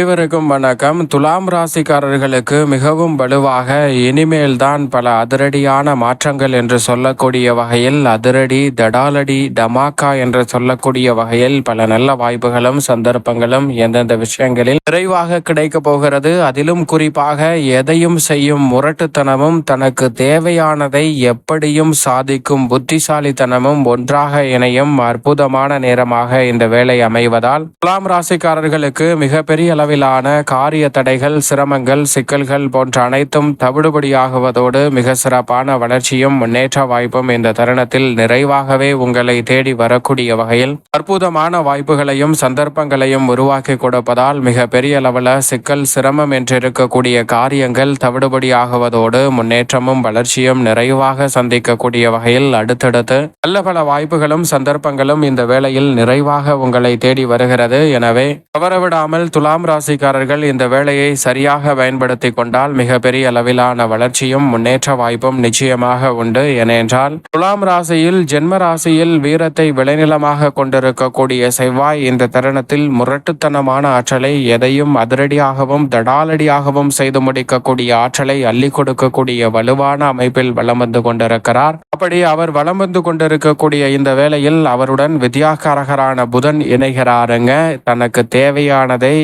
அனைவருக்கும் வணக்கம். துலாம் ராசிக்காரர்களுக்கு மிகவும் வலுவாக இனிமேல்தான் பல அதிரடியான மாற்றங்கள் என்று சொல்லக்கூடிய வகையில் அதிரடி தடாலடி டமாக்கா என்று சொல்லக்கூடிய வகையில் பல நல்ல வாய்ப்புகளும் சந்தர்ப்பங்களும் எந்தெந்த விஷயங்களில் விரைவாக கிடைக்க போகிறது. அதிலும் குறிப்பாக எதையும் செய்யும் முரட்டுத்தனமும் தனக்கு தேவையானதை எப்படியும் சாதிக்கும் புத்திசாலித்தனமும் ஒன்றாக இணையும் அற்புதமான நேரமாக இந்த வேலை அமைவதால் துலாம் ராசிக்காரர்களுக்கு மிகப்பெரிய அளவிலான காரிய தடைகள் சிரமங்கள் சிக்கல்கள் போன்ற அனைத்தும் தவிடுபடியாகுவதோடு மிக சிறப்பான வளர்ச்சியும் முன்னேற்ற வாய்ப்பும் இந்த தருணத்தில் நிறைவாகவே உங்களை தேடி வரக்கூடிய வகையில் அற்புதமான வாய்ப்புகளையும் சந்தர்ப்பங்களையும் உருவாக்கி கொடுப்பதால் மிக பெரிய அளவில் சிக்கல் சிரமம் என்றிருக்கக்கூடிய காரியங்கள் தவிடுபடியாகுவதோடு முன்னேற்றமும் வளர்ச்சியும் நிறைவாக சந்திக்கக்கூடிய வகையில் அடுத்தடுத்து நல்ல பல வாய்ப்புகளும் சந்தர்ப்பங்களும் இந்த வேளையில் நிறைவாக உங்களை தேடி வருகிறது. எனவே தவறவிடாமல் துலாம் ராசிக்காரர்கள் இந்த வேலையை சரியாக பயன்படுத்தி கொண்டால் மிகப்பெரிய அளவிலான வளர்ச்சியும் முன்னேற்ற வாய்ப்பும் நிச்சயமாக உண்டு. ஏனென்றால் துலாம் ராசியில் ஜென்ம ராசியில் வீரத்தை விளைநிலமாக கொண்டிருக்கக்கூடிய செவ்வாய் இந்த தருணத்தில் முரட்டுத்தனமான ஆற்றலை எதையும் அதிரடியாகவும் தடாலடியாகவும் செய்து முடிக்கக்கூடிய ஆற்றலை அள்ளி கொடுக்கக்கூடிய வலுவான அமைப்பில் வலம் வந்து கொண்டிருக்கிறார். அப்படி அவர் வலம் வந்து கொண்டிருக்கக்கூடிய இந்த வேளையில் அவருடன் வித்யாகாரகரான புதன் இணைகிறாருங்க. தனக்கு தேவையானதை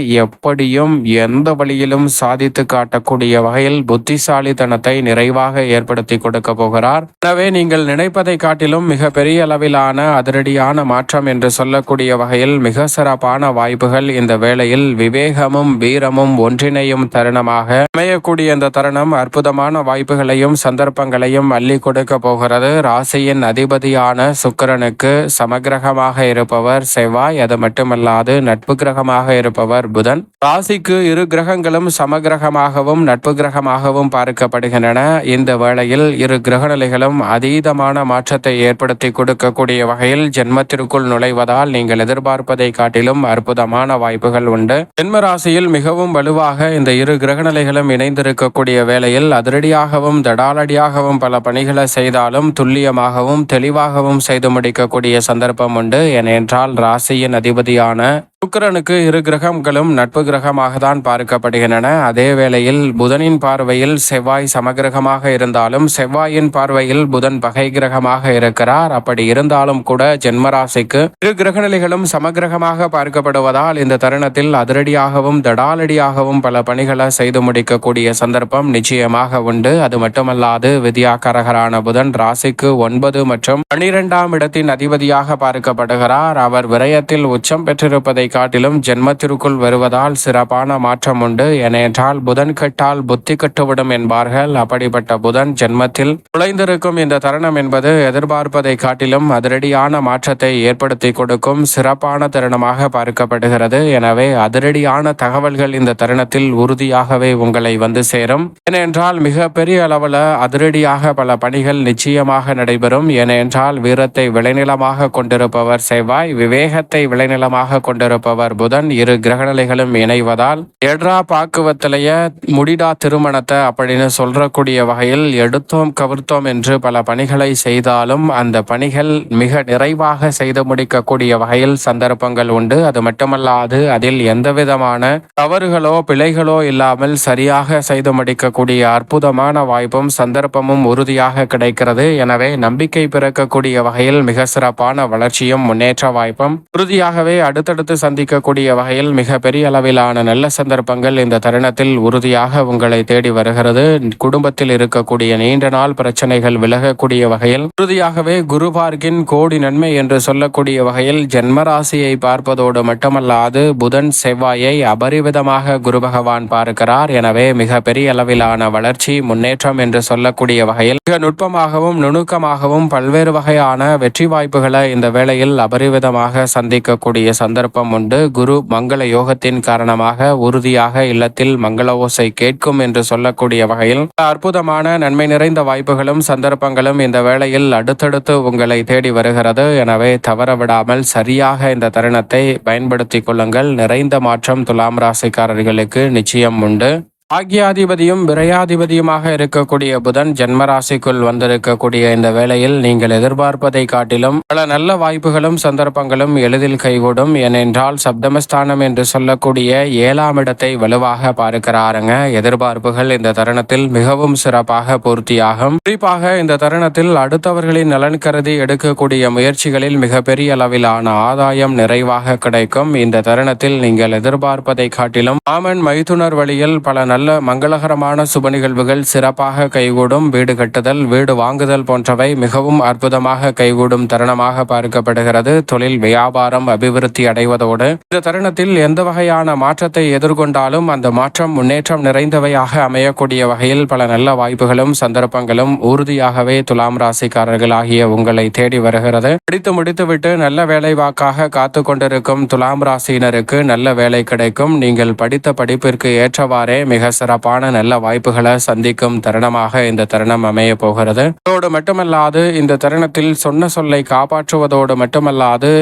எப்படியும் எந்த வழியிலும் சாதித்து காட்டக்கூடிய வகையில் புத்திசாலித்தனத்தை நிறைவாக ஏற்படுத்தி கொடுக்க போகிறார். எனவே நீங்கள் நினைப்பதை காட்டிலும் மிக பெரிய அளவிலான அதிரடியான மாற்றம் என்று சொல்லக்கூடிய வகையில் மிக சிறப்பான வாய்ப்புகள் இந்த வேளையில் விவேகமும் வீரமும் ஒன்றிணையும் தருணமாக அமையக்கூடிய இந்த தருணம் அற்புதமான வாய்ப்புகளையும் சந்தர்ப்பங்களையும் அள்ளி கொடுக்க போகிறது. ராசியின் அதிபதியான சுக்கிரனுக்கு சமகிரகமாக இருப்பவர் செவ்வாய் அது மட்டுமல்லாது நட்பு கிரகமாக இருப்பவர் புதன். ராசிக்கு இரு கிரகங்களும் சமகிரகமாகவும் நட்பு கிரகமாகவும் பார்க்கப்படுகின்றன. இந்த வேளையில் இரு கிரகநிலைகளும் அதீதமான மாற்றத்தை ஏற்படுத்தி கொடுக்கக்கூடிய வகையில் ஜென்மத்திற்குள் நுழைவதால் நீங்கள் எதிர்பார்ப்பதை காட்டிலும் அற்புதமான வாய்ப்புகள் உண்டு. ஜென்ம ராசியில் மிகவும் வலுவாக இந்த இரு கிரகநிலைகளும் இணைந்திருக்கக்கூடிய வேளையில் அதிரடியாகவும் தடாலடியாகவும் பல பணிகளை செய்தாலும் துல்லியமாகவும் தெளிவாகவும் செய்து முடிக்கக்கூடிய சந்தர்ப்பம் உண்டு. ஏனென்றால் ராசியின் அதிபதியான சுக்கரனுக்கு இரு கிரகங்களும் நட்பு கிரகமாக தான் பார்க்கப்படுகின்றன. அதே வேளையில் புதனின் பார்வையில் செவ்வாய் சமகிரகமாக இருந்தாலும் செவ்வாயின் பார்வையில் புதன் பகை கிரகமாக இருக்கிறார். அப்படி இருந்தாலும் கூட ஜென்மராசிக்கு இரு கிரகநிலைகளும் சமகிரகமாக பார்க்கப்படுவதால் இந்த தருணத்தில் அதிரடியாகவும் தடாலடியாகவும் பல பணிகளை செய்து முடிக்கக்கூடிய சந்தர்ப்பம் நிச்சயமாக உண்டு. அது மட்டுமல்லாது வித்யாகரகரான புதன் ராசிக்கு ஒன்பது மற்றும் பனிரெண்டாம் இடத்தின் அதிபதியாக பார்க்கப்படுகிறார். அவர் விரயத்தில் உச்சம் பெற்றிருப்பதை காட்டிலும் ஜென்மத்திற்குள் வருவதால் சிறப்பான மாற்றம் உண்டு. ஏனென்றால் புதன் கெட்டால் புத்தி கட்டுவிடும் என்பார்கள். அப்படிப்பட்ட புதன் ஜென்மத்தில் நுழைந்திருக்கும் இந்த தருணம் என்பது எதிர்பார்ப்பதை காட்டிலும் அதிரடியான மாற்றத்தை ஏற்படுத்தி கொடுக்கும் சிறப்பான தருணமாக பார்க்கப்படுகிறது. எனவே அதிரடியான தகவல்கள் இந்த தருணத்தில் உறுதியாகவே உங்களை வந்து சேரும். ஏனென்றால் மிக பெரிய அளவில் அதிரடியாக பல பணிகள் நிச்சயமாக நடைபெறும். ஏனென்றால் வீரத்தை விளைநிலமாக கொண்டிருப்பவர் செவ்வாய் விவேகத்தை விளைநிலமாக கொண்டிருப்பவர் புதன் இரு கிரகநிலைகளும் இணைவதால் எட்ரா பாக்குவத்திலேய முடிடா திருமணத்தை அப்படின்னு சொல்றக்கூடிய வகையில் எடுத்தோம் கவிர்த்தோம் என்று பல பணிகளை செய்தாலும் அந்த பணிகள் மிக நிறைவாக செய்து முடிக்கக்கூடிய வகையில் சந்தர்ப்பங்கள் உண்டு. அது மட்டுமல்லாது அதில் எந்த விதமான தவறுகளோ பிழைகளோ இல்லாமல் சரியாக செய்து முடிக்கக்கூடிய அற்புதமான வாய்ப்பும் சந்தர்ப்பமும் உறுதியாக கிடைக்கிறது. எனவே நம்பிக்கை பிறக்கக்கூடிய வகையில் மிக சிறப்பான வளர்ச்சியும் முன்னேற்ற வாய்ப்பும் உறுதியாகவே அடுத்தடுத்து சந்திக்கக்கூடிய வகையில் மிக பெரிய அளவிலான நல்ல சந்தர்ப்பங்கள் இந்த தருணத்தில் உறுதியாக உங்களை தேடி வருகிறது. குடும்பத்தில் இருக்கக்கூடிய நீண்ட நாள் பிரச்சனைகள் விலகக்கூடிய வகையில் உறுதியாகவே குரு பார்க்கின் கோடி நன்மை என்று சொல்லக்கூடிய வகையில் ஜென்மராசியை பார்ப்பதோடு மட்டுமல்லாது புதன் செவ்வாயை அபரிவிதமாக குரு பகவான் பார்க்கிறார். எனவே மிக பெரிய அளவிலான வளர்ச்சி முன்னேற்றம் என்று சொல்லக்கூடிய வகையில் மிக நுட்பமாகவும் நுணுக்கமாகவும் பல்வேறு வகையான வெற்றி வாய்ப்புகளை இந்த வேளையில் அபரிவிதமாக சந்திக்கக்கூடிய சந்தர்ப்பம் உண்டு. குரு மங்கள யோகத்தின் காரணமாக உறுதியாக இல்லத்தில் மங்கள ஓசை கேட்கும் என்று சொல்லக்கூடிய வகையில் அற்புதமான நன்மை நிறைந்த வாய்ப்புகளும் சந்தர்ப்பங்களும் இந்த வேளையில் அடுத்தடுத்து உங்களை தேடி வருகிறது. எனவே தவறவிடாமல் சரியாக இந்த தருணத்தை பயன்படுத்திக் கொள்ளுங்கள். நிறைந்த மாற்றம் துலாம் ராசிக்காரர்களுக்கு நிச்சயம் உண்டு. ஆக்யாதிபதியும் விரையாதிபதியுமாக இருக்கக்கூடிய புதன் ஜென்மராசிக்குள் வந்திருக்கக்கூடிய இந்த வேளையில் நீங்கள் எதிர்பார்ப்பதை காட்டிலும் பல நல்ல வாய்ப்புகளும் சந்தர்ப்பங்களும் எளிதில் கைகூடும். ஏனென்றால் சப்தமஸ்தானம் என்று சொல்லக்கூடிய ஏழாம் இடத்தை வலுவாக பார்க்கிறாருங்க. எதிர்பார்ப்புகள் இந்த தருணத்தில் மிகவும் சிறப்பாக பூர்த்தியாகும். குறிப்பாக இந்த தருணத்தில் அடுத்தவர்களின் நலன் கருதி எடுக்கக்கூடிய முயற்சிகளில் மிகப்பெரிய அளவிலான ஆதாயம் நிறைவாக கிடைக்கும். இந்த தருணத்தில் நீங்கள் எதிர்பார்ப்பதை காட்டிலும் ஆமன் மைத்துனர் வழியில் பல நல்ல மங்களகரமான சுப நிகழ்வுகள் சிறப்பாக கைகூடும். வீடு கட்டுதல் வீடு வாங்குதல் போன்றவை மிகவும் அற்புதமாக கைகூடும் தருணமாக பார்க்கப்படுகிறது. தொழில் வியாபாரம் அபிவிருத்தி அடைவதோடு இந்த தருணத்தில் எந்த வகையான மாற்றத்தை எதிர்கொண்டாலும் அந்த மாற்றம் முன்னேற்றம் நிறைந்தவையாக அமையக்கூடிய வகையில் பல நல்ல வாய்ப்புகளும் சந்தர்ப்பங்களும் உறுதியாகவே துலாம் ராசிக்காரர்கள் ஆகிய உங்களை தேடி வருகிறது. படித்து முடித்துவிட்டு நல்ல வேலை வாக்காக காத்து கொண்டிருக்கும் துலாம் ராசியினருக்கு நல்ல வேலை கிடைக்கும். நீங்கள் படித்த படிப்பிற்கு ஏற்றவாறே மிக சிறப்பான நல்ல வாய்ப்புகளை சந்திக்கும் தருணமாக இந்த தருணம் அமைய போகிறது. அதோடு மட்டுமல்லாது இந்த தருணத்தில் சொன்ன சொல்லை காப்பாற்றுவதோடு மட்டுமல்லாது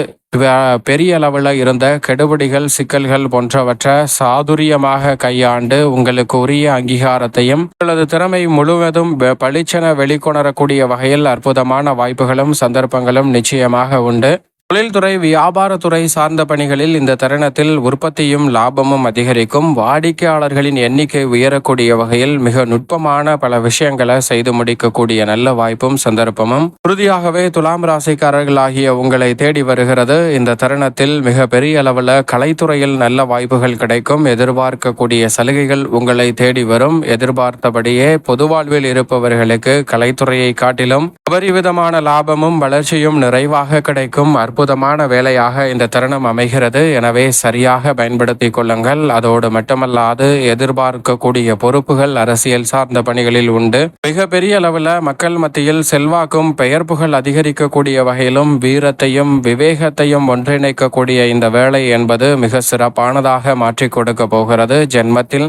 பெரிய அளவில் இருந்த கெடுபிடிகள் சிக்கல்கள் போன்றவற்றை சாதுரியமாக கையாண்டு உங்களுக்கு உரிய அங்கீகாரத்தையும் உங்களது திறமை முழுவதும் பளிச்சென வெளிக்கொணரக்கூடிய வகையில் அற்புதமான வாய்ப்புகளும் சந்தர்ப்பங்களும் நிச்சயமாக உண்டு. தொழில்துறை வியாபாரத்துறை சார்ந்த பணிகளில் இந்த தருணத்தில் உற்பத்தியும் லாபமும் அதிகரிக்கும். வாடிக்கையாளர்களின் எண்ணிக்கை உயரக்கூடிய வகையில் மிக நுட்பமான பல விஷயங்களை செய்து முடிக்கக்கூடிய நல்ல வாய்ப்பும் சந்தர்ப்பமும். உறுதியாகவே துலாம் ராசிக்காரர்களாகிய உங்களை தேடி வருகிறது. இந்த தருணத்தில் மிக பெரிய அளவில் கலைத்துறையில் நல்ல வாய்ப்புகள் கிடைக்கும். எதிர்பார்க்கக்கூடிய சலுகைகள் உங்களை தேடி வரும். எதிர்பார்த்தபடியே பொது வாழ்வில் இருப்பவர்களுக்கு கலைத்துறையை காட்டிலும் அபரிவிதமான லாபமும் வளர்ச்சியும் நிறைவாக கிடைக்கும். அற்புதமான வேலையாக இந்த தருணம் அமைகிறது. எனவே சரியாக பயன்படுத்திக் கொள்ளுங்கள். அதோடு மட்டுமல்லாது எதிர்பார்க்கக்கூடிய பொறுப்புகள் அரசியல் சார்ந்த பணிகளில் உண்டு. மிக பெரிய அளவில் மக்கள் மத்தியில் செல்வாக்கும் பெயர் புகழ் அதிகரிக்கக்கூடிய வகையிலும் வீரத்தையும் விவேகத்தையும் ஒன்றிணைக்கக்கூடிய இந்த வேலை என்பது மிக சிறப்பானதாக மாற்றிக் கொடுக்க போகிறது. ஜென்மத்தில்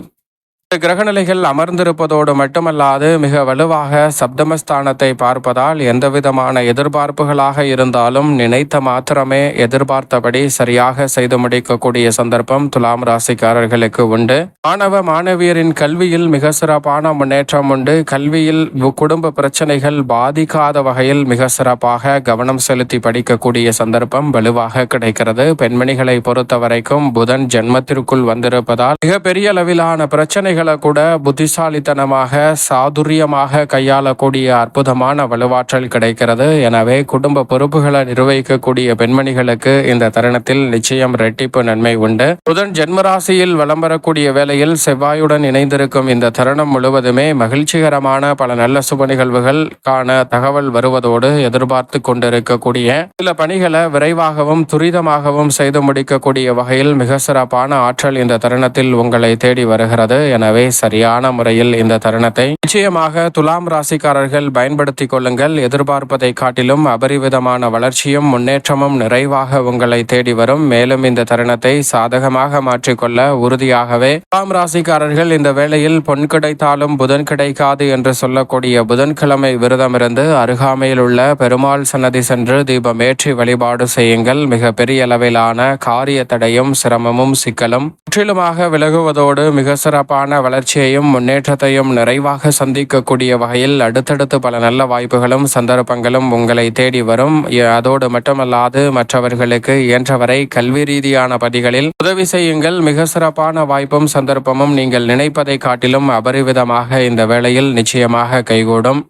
கிரகநிலைகள் அமர்ந்திருப்பதோடு மட்டுமல்லாது மிக வலுவாக சப்தமஸ்தானத்தை பார்ப்பதால் எந்தவிதமான எதிர்பார்ப்புகளாக இருந்தாலும் நினைத்த மாத்திரமே எதிர்பார்த்தபடி சரியாக செய்து முடிக்கக்கூடிய சந்தர்ப்பம் துலாம் ராசிக்காரர்களுக்கு உண்டு. மாணவ மாணவியரின் கல்வியில் மிக சிறப்பான முன்னேற்றம் உண்டு. கல்வியில் குடும்ப பிரச்சனைகள் பாதிக்காத வகையில் மிக சிறப்பாக கவனம் செலுத்தி படிக்கக்கூடிய சந்தர்ப்பம் வலுவாக கிடைக்கிறது. பெண்மணிகளை பொறுத்த வரைக்கும் புதன் ஜென்மத்திற்குள் வந்திருப்பதால் மிக பெரிய அளவிலான பிரச்சனைகள் கூட புத்திசாலித்தனமாக சாதுரியமாக கையாளக்கூடிய அற்புதமான வலுவாற்றல் கிடைக்கிறது. எனவே குடும்ப பொறுப்புகளை நிர்வகிக்கக்கூடிய பெண்மணிகளுக்கு இந்த தருணத்தில் நிச்சயம் ரெட்டிப்பு நன்மை உண்டு. புதன் ஜென்மராசியில் வலம் வரக்கூடிய வேளையில் செவ்வாயுடன் இணைந்திருக்கும் இந்த தருணம் முழுவதுமே மகிழ்ச்சிகரமான பல நல்ல சுப நிகழ்வுகள் காண தகவல் வருவதோடு எதிர்பார்த்து கொண்டிருக்கக்கூடிய சில பணிகளை விரைவாகவும் துரிதமாகவும் செய்து முடிக்கக்கூடிய வகையில் மிக சிறப்பான ஆற்றல் இந்த தருணத்தில் உங்களை தேடி வருகிறது. என எனவே சரியான முறையில் இந்த தருணத்தை நிச்சயமாக துலாம் ராசிக்காரர்கள் பயன்படுத்திக் கொள்ளுங்கள். எதிர்பார்ப்பதை காட்டிலும் அபரிவிதமான வளர்ச்சியும் முன்னேற்றமும் நிறைவாக உங்களை தேடி வரும். மேலும் இந்த தருணத்தை சாதகமாக மாற்றிக்கொள்ள உறுதியாகவே துலாம் ராசிக்காரர்கள் இந்த வேளையில் பொன் கிடைத்தாலும் புதன் கிடைக்காது என்று சொல்லக்கூடிய புதன்கிழமை விரதமிருந்து அருகாமையில் உள்ள பெருமாள் சன்னதி சென்று தீபம் ஏற்றி வழிபாடு செய்யுங்கள். மிக பெரிய அளவிலான காரிய தடையும் சிரமமும் சிக்கலும் முற்றிலுமாக விலகுவதோடு மிக சிறப்பான வளர்ச்சியையும் முன்னேற்றத்தையும் நிறைவாக சந்திக்கக்கூடிய வகையில் அடுத்தடுத்து பல நல்ல வாய்ப்புகளும் சந்தர்ப்பங்களும் உங்களை தேடி வரும். அதோடு மட்டுமல்லாது மற்றவர்களுக்கு இயன்றவரை கல்வி ரீதியான பதிகளில் உதவி செய்யுங்கள். மிக சிறப்பான வாய்ப்பும் சந்தர்ப்பமும் நீங்கள் நினைப்பதை காட்டிலும் அபரிவிதமாக இந்த வேளையில் நிச்சயமாக கைகூடும்.